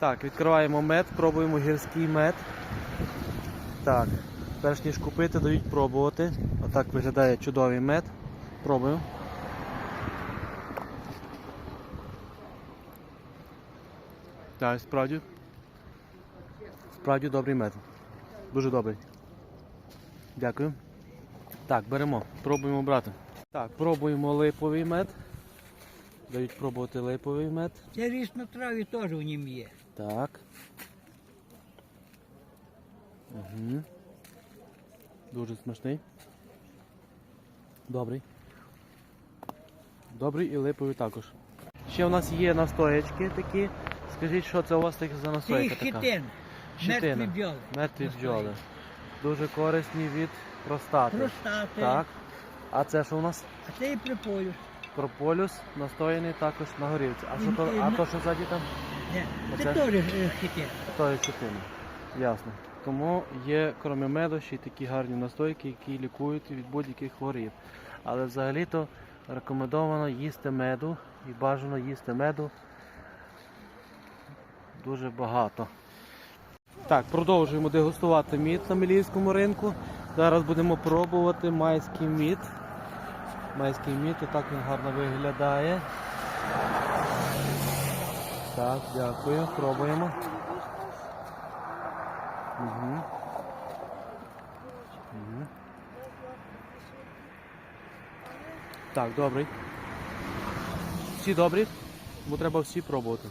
Так, відкриваємо мед, пробуємо гірський мед. Так, перш ніж купити, дають пробувати. Отак виглядає чудовий мед. Пробуємо. Так, справді. Справді добрий мед. Дуже добрий. Дякую. Так, беремо, пробуємо брати. Так, пробуємо липовий мед. Дають пробувати липовий мед. Це різнотраві теж у нім є. Так. Угу. Дуже смачний. Добрий. Добрий і липовий також. Ще у нас є настоячки такі. Скажіть, що це у вас таке за Це настойка така? хітин. Щитина. Мертві бджоли. Мертві бджоли. Дуже корисні від простати. Простати. Так. А це що у нас? А це і приполюс. Прополюс настояний також на горілці. А що то, а то що ззаді там? Ні, Оце? Це теж е, хітин. То є. Ясно. Тому є, крім меду, ще й такі гарні настойки, які лікують від будь-яких хворіб. Але взагалі-то рекомендовано їсти меду і бажано їсти меду дуже багато. Так, продовжуємо дегустувати мід на Мілійському ринку. Зараз будемо пробувати майський мід. Майський міт, так він гарно виглядає. Так, дякую, пробуємо. Угу. Угу. Так, добрий. Всі добрі? Бо треба всі пробувати.